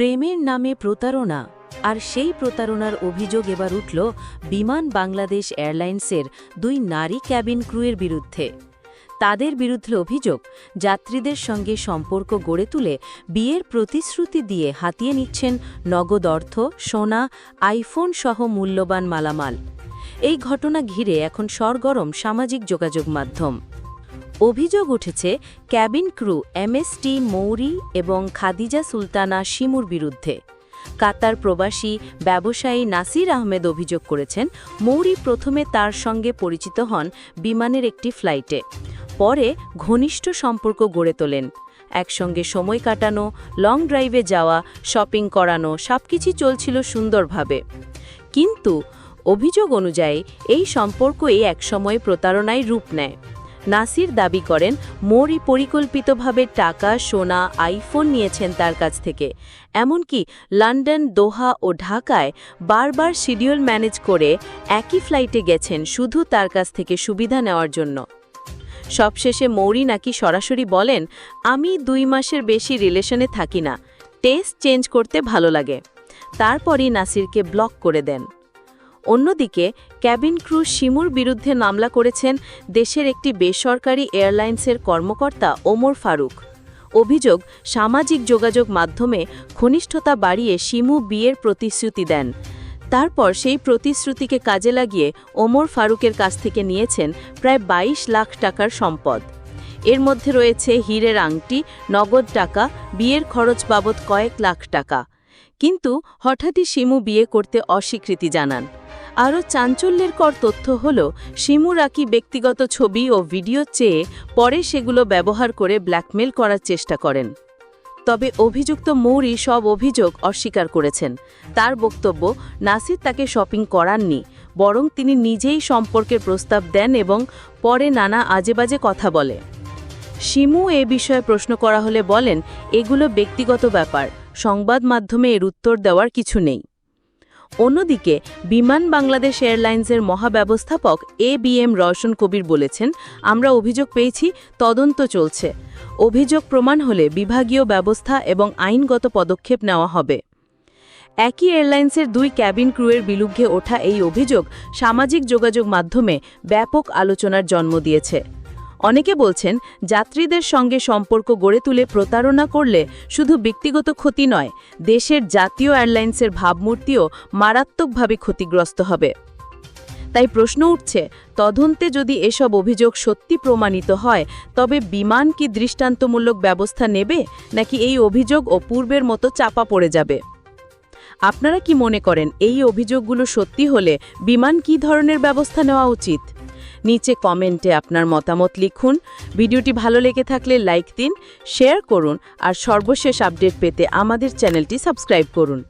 প্রেমের নামে প্রতারণা, আর সেই প্রতারণার অভিযোগ এবার উঠল বিমান বাংলাদেশ এয়ারলাইন্সের দুই নারী ক্যাবিন ক্রুয়ের বিরুদ্ধে। তাদের বিরুদ্ধে অভিযোগ, যাত্রীদের সঙ্গে সম্পর্ক গড়ে তুলে বিয়ের প্রতিশ্রুতি দিয়ে হাতিয়ে নিচ্ছেন নগদ অর্থ, সোনা, আইফোন সহ মূল্যবান মালামাল। এই ঘটনা ঘিরে এখন সরগরম সামাজিক যোগাযোগ মাধ্যম। অভিযোগ উঠেছে ক্যাবিন ক্রু এমএসটি মৌরি এবং খাদিজা সুলতানা শিমুর বিরুদ্ধে। কাতার প্রবাসী ব্যবসায়ী নাসির আহমেদ অভিযোগ করেছেন, মৌরি প্রথমে তার সঙ্গে পরিচিত হন বিমানের একটি ফ্লাইটে। পরে ঘনিষ্ঠ সম্পর্ক গড়ে তোলেন। একসঙ্গে সময় কাটানো, লং ড্রাইভে যাওয়া, শপিং করানো সবকিছু চলছিল সুন্দরভাবে। কিন্তু অভিযোগ অনুযায়ী এই সম্পর্কই একসময় প্রতারণায় রূপ নেয়। নাসির দাবি করেন, মোরই পরিকল্পিতভাবে টাকা, সোনা, আইফোন নিয়েছেন তার কাছ থেকে। এমনকি লন্ডন, দোহা ও ঢাকায় বারবার শিডিউল ম্যানেজ করে একই ফ্লাইটে গেছেন শুধু তার কাছ থেকে সুবিধা নেওয়ার জন্য। সবশেষে মৌরি নাকি সরাসরি বলেন, আমি দুই মাসের বেশি রিলেশনে থাকি না। টেস্ট চেঞ্জ করতে ভালো লাগে। তারপরই নাসিরকে ব্লক করে দেন। অন্যদিকে, ক্যাবিন ক্রু শিমুর বিরুদ্ধে মামলা করেছেন দেশের একটি বেসরকারি এয়ারলাইন্সের কর্মকর্তা ওমর ফারুক। অভিযোগ, সামাজিক যোগাযোগ মাধ্যমে ঘনিষ্ঠতা বাড়িয়ে শিমু বিয়ের প্রতিশ্রুতি দেন। তারপর সেই প্রতিশ্রুতিকে কাজে লাগিয়ে ওমর ফারুকের কাছ থেকে নিয়েছেন প্রায় ২২ লাখ টাকার সম্পদ। এর মধ্যে রয়েছে হীরের আংটি, নগদ টাকা, বিয়ের খরচ বাবদ কয়েক লাখ টাকা। কিন্তু হঠাৎই শিমু বিয়ে করতে অস্বীকৃতি জানান। আরও চাঞ্চল্যেরকর তথ্য হল শিমু রাকি ব্যক্তিগত ছবি ও ভিডিও চেয়ে পরে সেগুলো ব্যবহার করে ব্ল্যাকমেল করার চেষ্টা করেন। তবে অভিযুক্ত মৌরি সব অভিযোগ অস্বীকার করেছেন। তার বক্তব্য, নাসির তাকে শপিং করাননি, বরং তিনি নিজেই সম্পর্কের প্রস্তাব দেন এবং পরে নানা আজেবাজে কথা বলে। শিমু এ বিষয়ে প্রশ্ন করা হলে বলেন, এগুলো ব্যক্তিগত ব্যাপার, সংবাদ মাধ্যমে এর উত্তর দেওয়ার কিছু নেই। অন্যদিকে, বিমান বাংলাদেশ এয়ারলাইন্সের মহাব্যবস্থাপক A B M Roshan Kabir বলেছেন, আমরা অভিযোগ পেয়েছি, তদন্ত চলছে। অভিযোগ প্রমাণ হলে বিভাগীয় ব্যবস্থা এবং আইনগত পদক্ষেপ নেওয়া হবে। একই এয়ারলাইন্সের দুই ক্যাবিন ক্রুয়ের বিরুদ্ধে ওঠা এই অভিযোগ সামাজিক যোগাযোগ মাধ্যমে ব্যাপক আলোচনার জন্ম দিয়েছে। অনেকে বলছেন, যাত্রীদের সঙ্গে সম্পর্ক গড়ে তুলে প্রতারণা করলে শুধু ব্যক্তিগত ক্ষতি নয়, দেশের জাতীয় এয়ারলাইন্সের ভাবমূর্তিও মারাত্মকভাবে ক্ষতিগ্রস্ত হবে। তাই প্রশ্ন উঠছে, তদন্তে যদি এসব অভিযোগ সত্যি প্রমাণিত হয়, তবে বিমান কি দৃষ্টান্তমূলক ব্যবস্থা নেবে, নাকি এই অভিযোগ ও পূর্বের মতো চাপা পড়ে যাবে? আপনারা কি মনে করেন, এই অভিযোগগুলো সত্যি হলে বিমান কি ধরনের ব্যবস্থা নেওয়া উচিত? নিচে কমেন্টে আপনার মতামত লিখুন। ভিডিওটি ভালো লেগে থাকলে লাইক দিন, শেয়ার করুন, আর সর্বশেষ আপডেট পেতে আমাদের চ্যানেলটি সাবস্ক্রাইব করুন।